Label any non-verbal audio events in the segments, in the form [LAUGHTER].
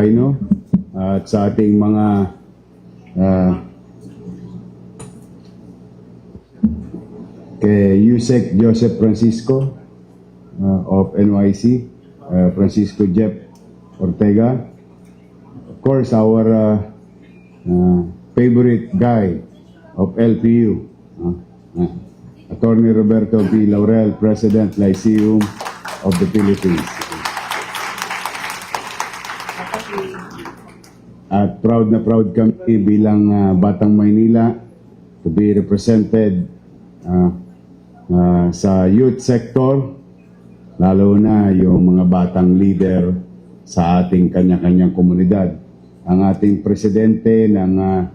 Laino, at sa ating mga uh, kay Yusek Joseph Francisco uh, of NYC, uh, Francisco Jeff Ortega, of course, our uh, uh, favorite guy of LPU, uh, uh, Attorney Roberto P. Laurel, President Lyceum of the Philippines. At proud na proud kami bilang ah, Batang Maynila to be represented ah, ah, sa youth sector, lalo na yung mga batang leader sa ating kanya-kanyang komunidad. Ang ating presidente ng ah,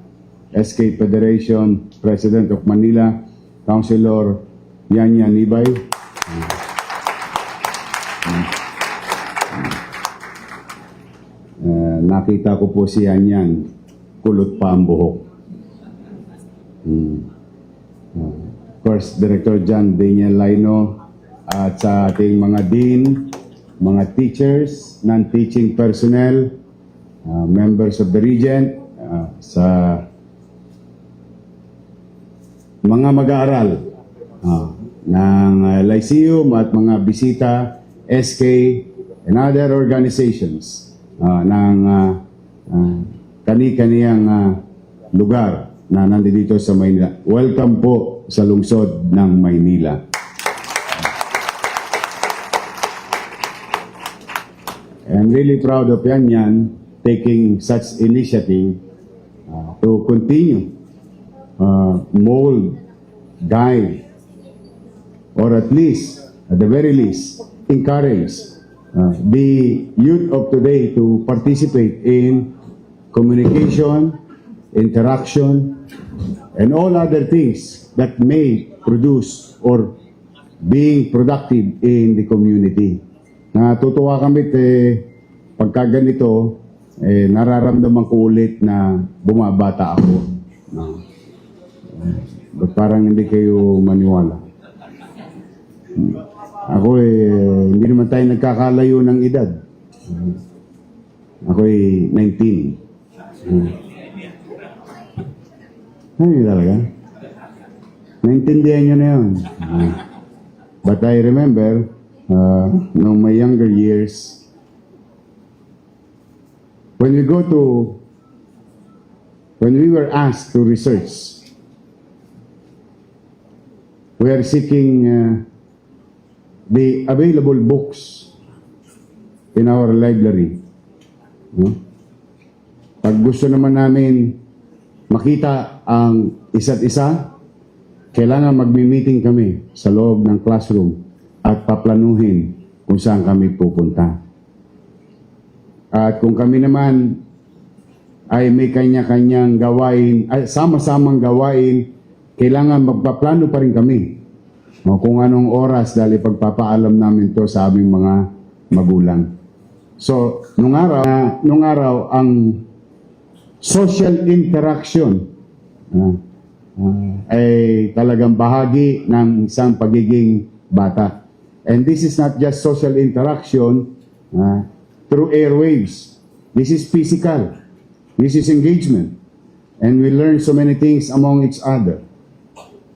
SK Federation, President of Manila, Councilor Yanya Nibay. Uh, nakita ko po si Yanyan, kulot pa ang buhok. Hmm. Uh, of course, Director John Daniel Laino at sa ating mga dean, mga teachers, non-teaching personnel, uh, members of the region, uh, sa mga mag-aaral uh, ng uh, Lyceum at mga bisita, SK, and other organizations uh, ng uh, kani-kaniyang uh, lugar na nandito sa Maynila. Welcome po sa lungsod ng Maynila. I'm really proud of Yan Yan taking such initiative uh, to continue uh, mold, guide, or at least, at the very least, encourage uh, the youth of today to participate in communication, interaction, and all other things that may produce or being productive in the community. Natutuwa kami eh, pagka ganito, eh, nararamdaman ko ulit na bumabata ako. Ba't parang hindi kayo maniwala? Hmm. Ako eh, hindi naman tayo nagkakalayo ng edad. Ako eh, 19. Hmm. Ano talaga? Naintindihan nyo na yun. Hmm. But I remember, uh, nung my younger years, when we go to, when we were asked to research, we are seeking uh, the available books in our library. No? Pag gusto naman namin makita ang isa't isa, kailangan magmi-meeting kami sa loob ng classroom at paplanuhin kung saan kami pupunta. At kung kami naman ay may kanya-kanyang gawain, ay sama-samang gawain, kailangan magpaplano pa rin kami. O, kung anong oras dahil pagpapaalam namin to sa aming mga magulang. So, nung araw, nung araw ang social interaction ah, ah, ay talagang bahagi ng isang pagiging bata. And this is not just social interaction ah, through airwaves. This is physical. This is engagement. And we learn so many things among each other.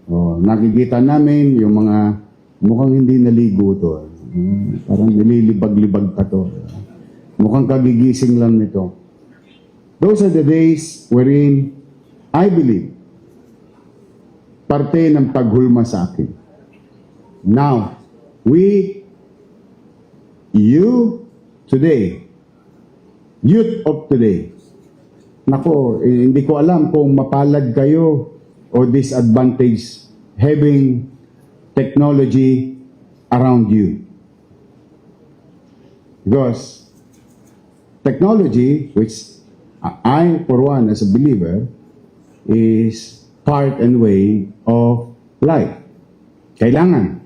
Oh, nakikita namin yung mga mukhang hindi naligo to. Parang nililibag-libag pa to. Mukhang kagigising lang nito. Those are the days wherein I believe parte ng paghulma sa akin. Now, we, you, today, youth of today, nako, eh, hindi ko alam kung mapalad kayo or disadvantage having technology around you. Because technology, which I, for one, as a believer, is part and way of life. Kailangan.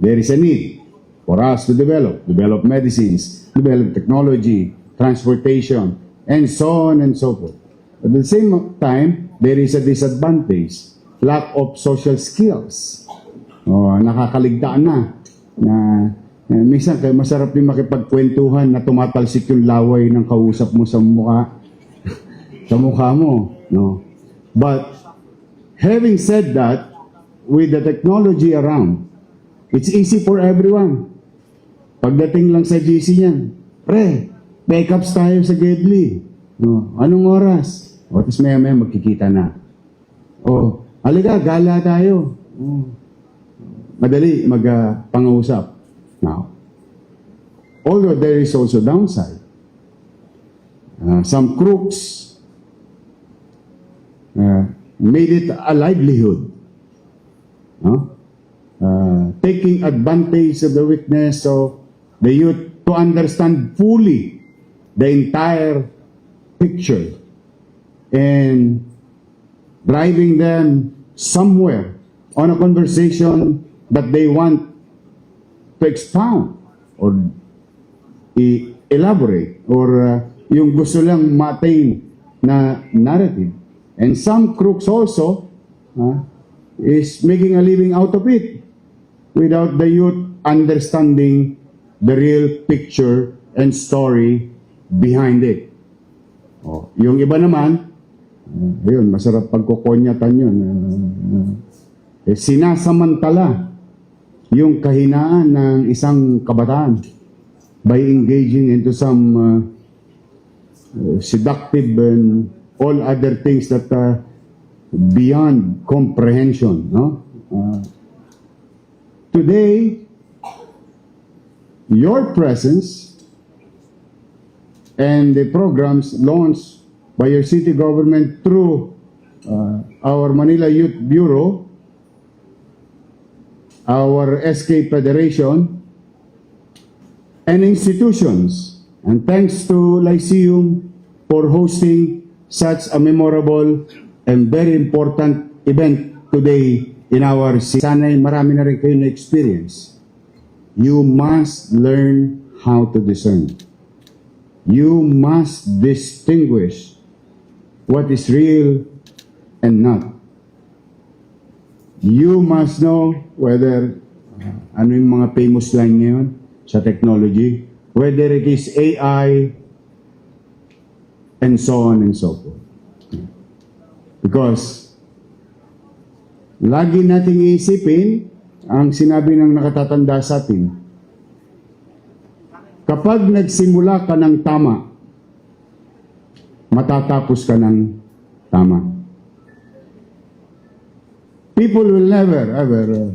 There is a need for us to develop, develop medicines, develop technology, transportation, and so on and so forth. At the same time, there is a disadvantage, lack of social skills. Oh, nakakaligtaan na na Eh, minsan, kaya masarap din makipagkwentuhan na tumatalsik yung laway ng kausap mo sa mukha, [LAUGHS] sa mukha mo. No? But, having said that, with the technology around, it's easy for everyone. Pagdating lang sa GC niyan, pre, backups tayo sa Gedli. No, anong oras? O, tapos maya maya magkikita na. O, halika, gala tayo. O, madali mag-pangusap. Now, although there is also downside, uh, some crooks uh, made it a livelihood. No? Uh, taking advantage of the weakness of the youth to understand fully the entire picture and driving them somewhere on a conversation that they want to expound or elaborate or uh, yung gusto lang matain na narrative. And some crooks also uh, is making a living out of it without the youth understanding the real picture and story behind it. Oh, yung iba naman, uh, yun, masarap pagkukonyatan yun. Uh, uh, sinasamantala yung kahinaan ng isang kabataan by engaging into some uh, seductive and all other things that are beyond comprehension. No? Uh, today, your presence and the programs launched by your city government through uh, our Manila Youth Bureau, our SK Federation, and institutions. And thanks to Lyceum for hosting such a memorable and very important event today in our city. Sana'y marami na rin kayo na experience. You must learn how to discern. You must distinguish what is real and not. You must know whether ano yung mga famous line ngayon sa technology, whether it is AI and so on and so forth. Because lagi nating iisipin ang sinabi ng nakatatanda sa atin. Kapag nagsimula ka ng tama, matatapos ka ng tama. People will never ever uh,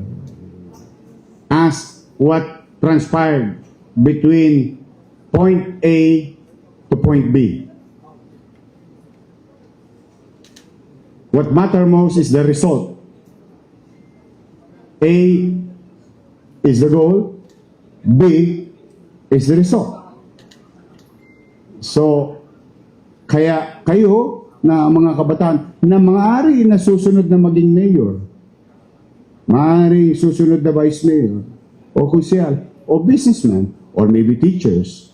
ask what transpired between point A to point B. What matter most is the result. A is the goal, B is the result. So, kaya kayo na mga kabataan na maaari na susunod na maging mayor, maaari susunod na vice mayor, o konsyal, o businessman, or maybe teachers,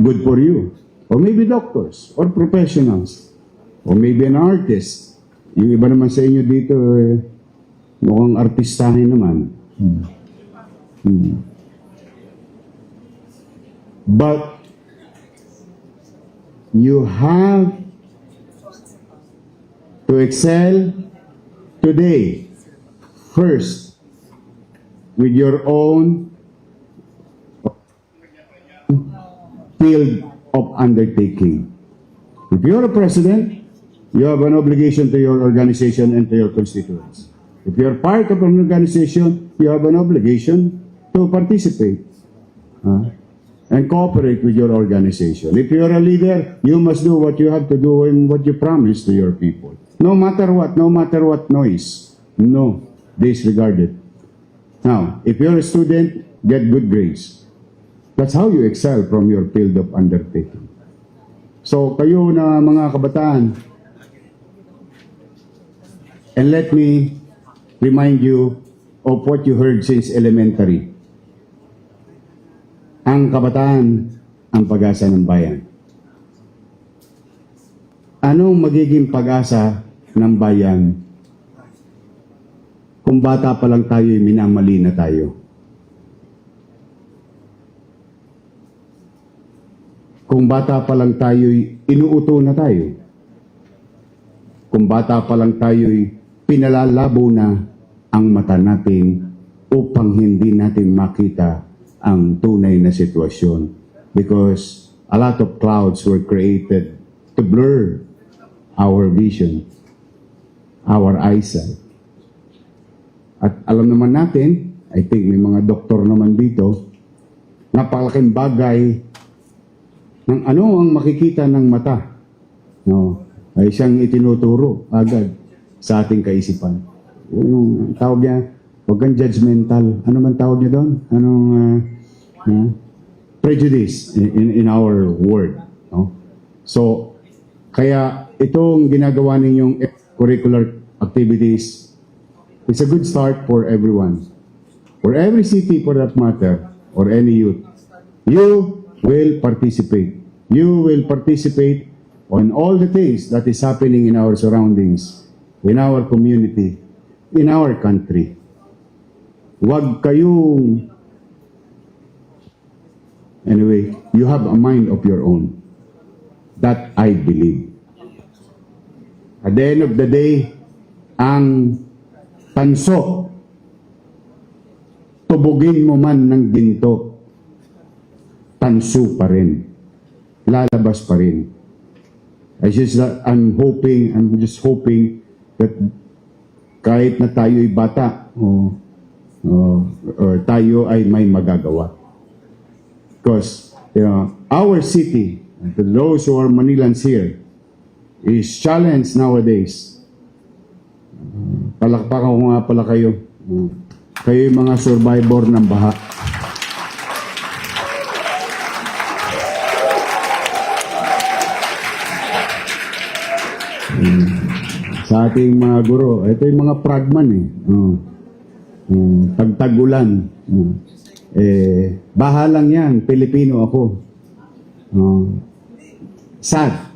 good for you. Or maybe doctors, or professionals, or maybe an artist. Yung iba naman sa inyo dito, eh, mukhang artistahin naman. Hmm. Hmm. But you have to excel today first with your own field of undertaking. If you're a president, you have an obligation to your organization and to your constituents. If you're part of an organization, you have an obligation to participate uh, and cooperate with your organization. If you're a leader, you must do what you have to do and what you promise to your people. No matter what, no matter what noise. No, disregard it. Now, if you're a student, get good grades. That's how you excel from your field of undertaking. So, kayo na mga kabataan, and let me remind you of what you heard since elementary. Ang kabataan, ang pag-asa ng bayan. Anong magiging pag-asa ng bayan kung bata pa lang tayo, minamali na tayo? kung bata pa lang tayo'y inuuto na tayo. Kung bata pa lang tayo'y pinalalabo na ang mata natin upang hindi natin makita ang tunay na sitwasyon. Because a lot of clouds were created to blur our vision, our eyesight. At alam naman natin, I think may mga doktor naman dito, napakalaking bagay ng ano ang makikita ng mata. No, ay siyang itinuturo agad sa ating kaisipan. Yung tawag niya, huwag kang judgmental. Ano man tawag niya doon? Anong ah, ah, prejudice in, in, in our word. No? So, kaya itong ginagawa ninyong curricular activities is a good start for everyone. For every city for that matter, or any youth. You will participate. You will participate on all the things that is happening in our surroundings, in our community, in our country. Huwag kayong Anyway, you have a mind of your own. That I believe. At the end of the day, ang tanso, tubugin mo man ng ginto, tanso pa rin. Lalabas pa rin. I just I'm hoping, I'm just hoping that kahit na tayo'y bata, o, o, or tayo ay may magagawa. Because, you know, our city, to those who are Manilans here, is challenged nowadays. Uh, palakpakan ko nga pala kayo. Uh, kayo yung mga survivor ng baha. Sa ating mga guro, ito yung mga pragman eh. Uh, uh, tagtagulan. Uh, eh, baha lang yan, Pilipino ako. Uh, sad.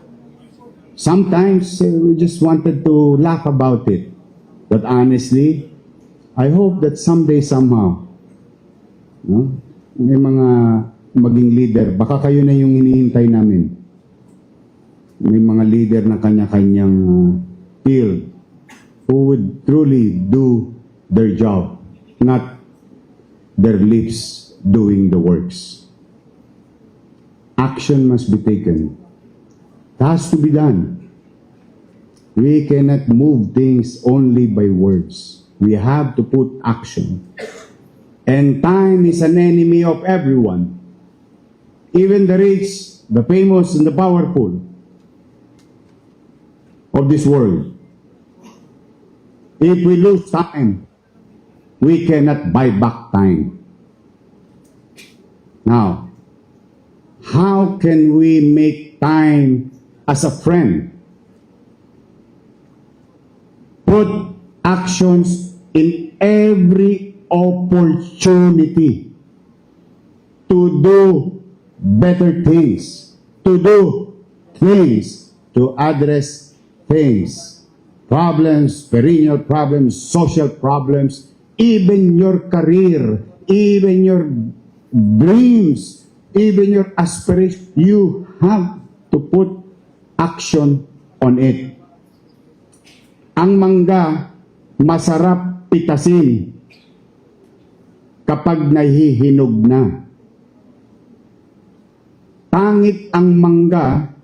Sometimes uh, we just wanted to laugh about it. But honestly, I hope that someday somehow, no, may mga maging leader, baka kayo na yung hinihintay namin. May mga leader na kanya-kanyang uh, field who would truly do their job, not their lips doing the works. Action must be taken. It has to be done. We cannot move things only by words. We have to put action. And time is an enemy of everyone. Even the rich, the famous, and the powerful of this world. If we lose time, we cannot buy back time. Now, how can we make time as a friend? Put actions in every opportunity to do better things, to do things, to address things, problems, perennial problems, social problems, even your career, even your dreams, even your aspirations, you have to put action on it. Ang mangga, masarap pitasin kapag nahihinog na. Pangit ang mangga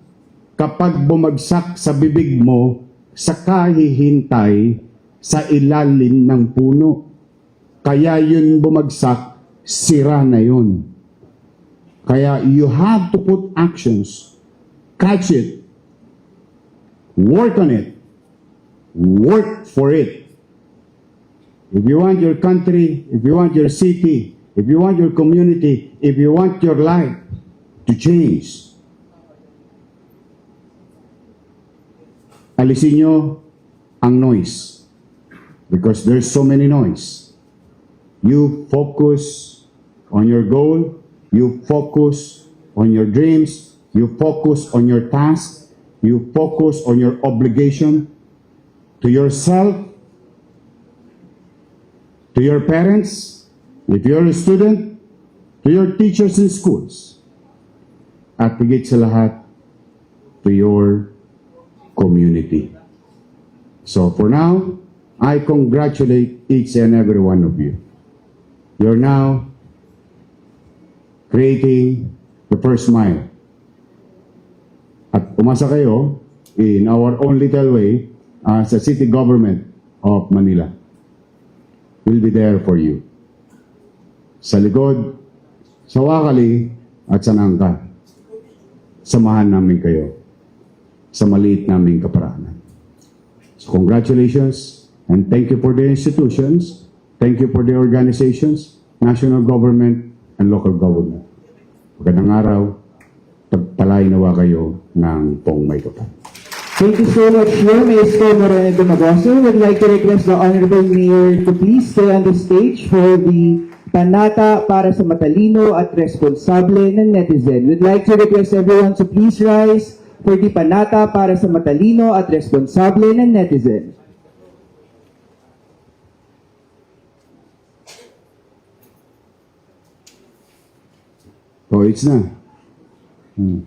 kapag bumagsak sa bibig mo sa kahihintay sa ilalim ng puno. Kaya yun bumagsak, sira na yun. Kaya you have to put actions, catch it, work on it, work for it. If you want your country, if you want your city, if you want your community, if you want your life to change, alisin nyo ang noise. Because there's so many noise. You focus on your goal, you focus on your dreams, you focus on your task, you focus on your obligation to yourself, to your parents, if you're a student, to your teachers in schools. at higit sa lahat, to your community. So for now, I congratulate each and every one of you. You're now creating the first mile. At umasa kayo in our own little way uh, sa city government of Manila. We'll be there for you. Sa likod, sa Wakali at sa Nangka. Samahan namin kayo sa maliit naming kaparaanan. So congratulations and thank you for the institutions, thank you for the organizations, national government and local government. Magandang araw, pagpalay nawa kayo ng pong may kapal. Thank you so much, Mayor Moreno Dumagoso. Would like to request the Honorable Mayor to please stay on the stage for the panata para sa matalino at responsable ng netizen. We'd like to request everyone to please rise for the panata para sa matalino at responsable ng netizen. Oh, na. Hmm.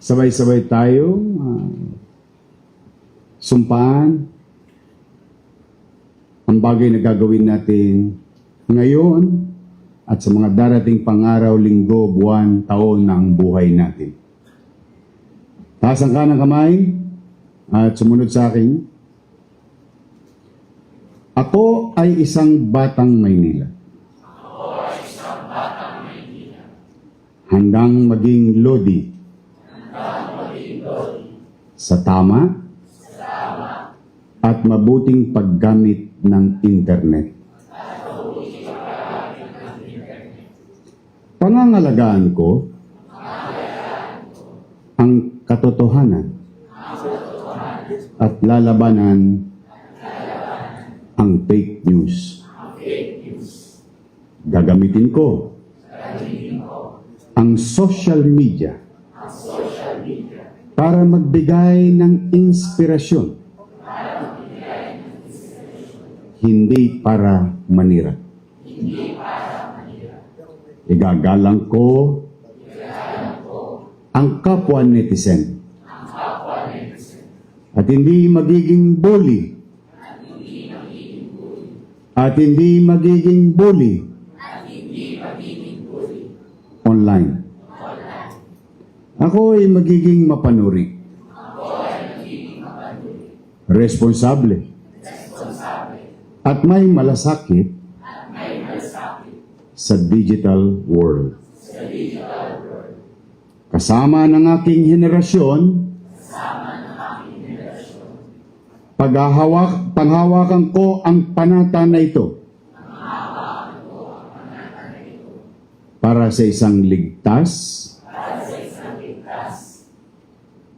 Sabay-sabay tayo ah, sumpaan ang bagay na gagawin natin ngayon at sa mga darating pangaraw, linggo, buwan, taon ng buhay natin. Taas ang kanang kamay at sumunod sa akin. Ako ay isang batang Maynila. Handang maging lodi. Sa tama at mabuting paggamit ng internet. Pangangalagaan ko ang katotohanan at lalabanan ang fake news. Gagamitin ko ang social media para magbigay ng inspirasyon hindi para manira. Igagalang ko ang kapwa netizen at hindi magiging bully. At hindi magiging bully. Online. Ako ay magiging mapanuri. Responsable. At may malasakit sa digital world. Kasama ng aking henerasyon, paghahawak, panghawakan ko ang panata na ito para sa isang ligtas,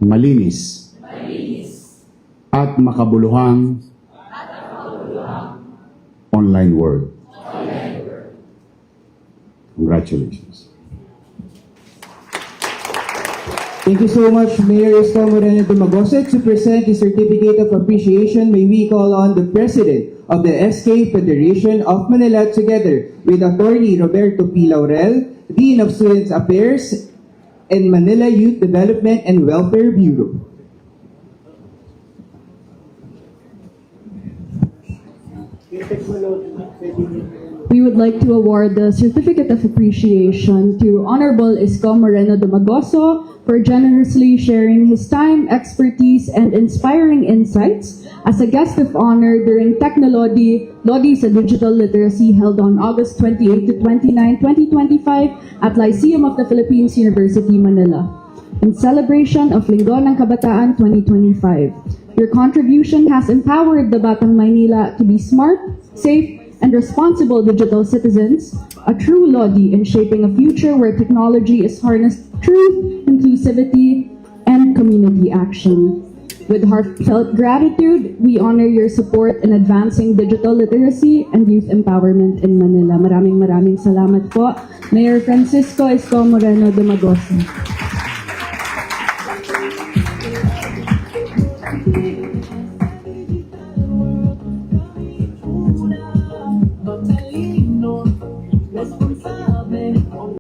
malinis, at makabuluhang online world. Congratulations. Thank you so much, Mayor Estel Moreno Dumagoso. To present the Certificate of Appreciation, may we call on the President of the SK Federation of Manila together with Attorney Roberto P. Laurel, Dean of Students Affairs and Manila Youth Development and Welfare Bureau. We would like to award the Certificate of Appreciation to Honorable Isko Moreno Dumagoso for generously sharing his time, expertise, and inspiring insights as a guest of honor during Technology Lodi sa Digital Literacy held on August 28 to 29, 2025 at Lyceum of the Philippines, University, Manila. In celebration of Linggo ng Kabataan 2025. Your contribution has empowered the Batang Maynila to be smart, safe, and responsible digital citizens, a true Lodi in shaping a future where technology is harnessed truth, inclusivity, and community action. With heartfelt gratitude, we honor your support in advancing digital literacy and youth empowerment in Manila. Maraming maraming salamat po. Mayor Francisco Esco Moreno Dumagoso.